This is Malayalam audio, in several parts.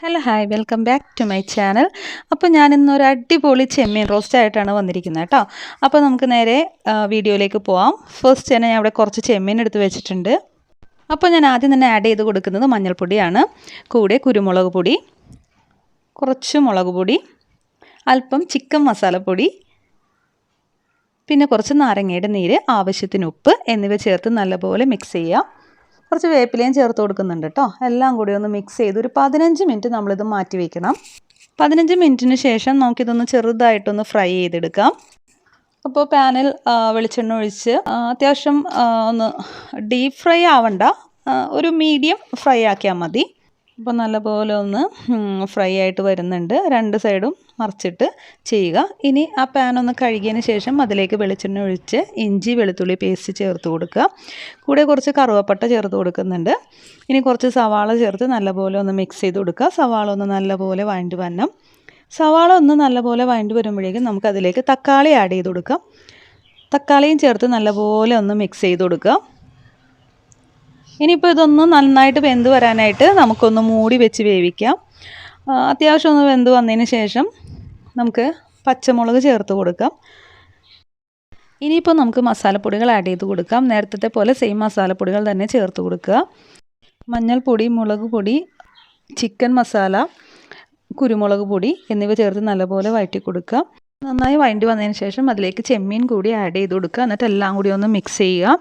Hello hi welcome back to my channel അപ്പോൾ ഞാൻ ഇന്നൊരു അടിപൊളി ചെമ്മീൻ റോസ്റ്റ് ആയിട്ടാണ് വന്നിരിക്കുന്നത് കേട്ടോ. അപ്പോൾ നമുക്ക് നേരെ വീഡിയോയിലേക്ക് പോവാം. ഫസ്റ്റ് തന്നെ ഞാൻ ഇവിടെ കുറച്ച് ചെമ്മീൻ എടുത്ത് വെച്ചിട്ടുണ്ട്. അപ്പോൾ ഞാൻ ആദ്യം തന്നെ ആഡ് ചെയ്ത് കൊടുക്കുന്നത് മഞ്ഞൾപ്പൊടിയാണ്. കൂടെ കുരുമുളക് പൊടി കുറച്ച് മുളക് പൊടി അല്പം ചിക്കൻ മസാലപ്പൊടി പിന്നെ കുറച്ച് നാരങ്ങയുടെ നീര് ആവശ്യത്തിന് ഉപ്പ് എന്നിവ ചേർത്ത് നല്ലപോലെ മിക്സ് ചെയ്യുക കുറച്ച് വേപ്പിലയും ചേർത്ത് കൊടുക്കുന്നുണ്ട് കേട്ടോ എല്ലാം കൂടി ഒന്ന് മിക്സ് ചെയ്ത് ഒരു പതിനഞ്ച് മിനിറ്റ് നമ്മളിത് മാറ്റി വയ്ക്കണം പതിനഞ്ച് മിനിറ്റിന് ശേഷം നമുക്കിതൊന്ന് ചെറുതായിട്ടൊന്ന് ഫ്രൈ ചെയ്തെടുക്കാം. അപ്പോൾ പാനിൽ വെളിച്ചെണ്ണ ഒഴിച്ച് അത്യാവശ്യം ഒന്ന് ഡീപ്പ് ഫ്രൈ ആവണ്ട. ഒരു മീഡിയം ഫ്രൈ ആക്കിയാൽ മതി. അപ്പോൾ നല്ലപോലെ ഒന്ന് ഫ്രൈ ആയിട്ട് വരുന്നുണ്ട്. രണ്ട് സൈഡും മറിച്ചിട്ട് ചെയ്യുക. ഇനി ആ പാൻ ഒന്ന് കഴുകിയതിന് ശേഷം അതിലേക്ക് വെളിച്ചെണ്ണ ഒഴിച്ച് ഇഞ്ചി വെളുത്തുള്ളി പേസ്റ്റ് ചേർത്ത് കൊടുക്കുക. കൂടെ കുറച്ച് കറുവപ്പട്ട ചേർത്ത് കൊടുക്കുന്നുണ്ട്. ഇനി കുറച്ച് സവാള ചേർത്ത് നല്ലപോലെ ഒന്ന് മിക്സ് ചെയ്ത് കൊടുക്കുക. സവാള ഒന്ന് നല്ലപോലെ വഴണ്ടി വരണം. സവാള ഒന്ന് നല്ലപോലെ വഴണ്ടി വരുമ്പോഴേക്കും നമുക്ക് അതിലേക്ക് തക്കാളി ആഡ് ചെയ്ത് കൊടുക്കാം. തക്കാളിയും ചേർത്ത് നല്ലപോലെ ഒന്ന് മിക്സ് ചെയ്ത് കൊടുക്കുക. ഇനിയിപ്പോൾ ഇതൊന്ന് നന്നായിട്ട് വെന്ത് വരാനായിട്ട് നമുക്കൊന്ന് മൂടി വെച്ച് വേവിക്കാം. അത്യാവശ്യം ഒന്ന് വെന്ത് വന്നതിന് ശേഷം നമുക്ക് പച്ചമുളക് ചേർത്ത് കൊടുക്കാം. ഇനിയിപ്പോൾ നമുക്ക് മസാലപ്പൊടികൾ ആഡ് ചെയ്ത് കൊടുക്കാം. നേരത്തെ പോലെ സെയിം മസാലപ്പൊടികൾ തന്നെ ചേർത്ത് കൊടുക്കുക. മഞ്ഞൾപ്പൊടി മുളക് പൊടി ചിക്കൻ മസാല കുരുമുളക് പൊടി എന്നിവ ചേർത്ത് നല്ലപോലെ വഴറ്റി കൊടുക്കുക. നന്നായി വഴണ്ടി വന്നതിന് ശേഷം അതിലേക്ക് ചെമ്മീൻ കൂടി ആഡ് ചെയ്ത് കൊടുക്കുക. എന്നിട്ട് എല്ലാം കൂടി ഒന്ന് മിക്സ് ചെയ്യുക.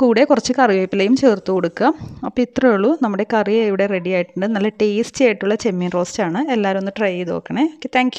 കൂടെ കുറച്ച് കറിവേപ്പിലയും ചേർത്ത് കൊടുക്കുക. അപ്പോൾ ഇത്രയേ ഉള്ളൂ. നമ്മുടെ കറി ഇവിടെ റെഡി ആയിട്ടുണ്ട്. നല്ല ടേസ്റ്റി ആയിട്ടുള്ള ചെമ്മീൻ റോസ്റ്റാണ് എല്ലാവരും ഒന്ന് ട്രൈ ചെയ്ത് നോക്കണേ. Okay thank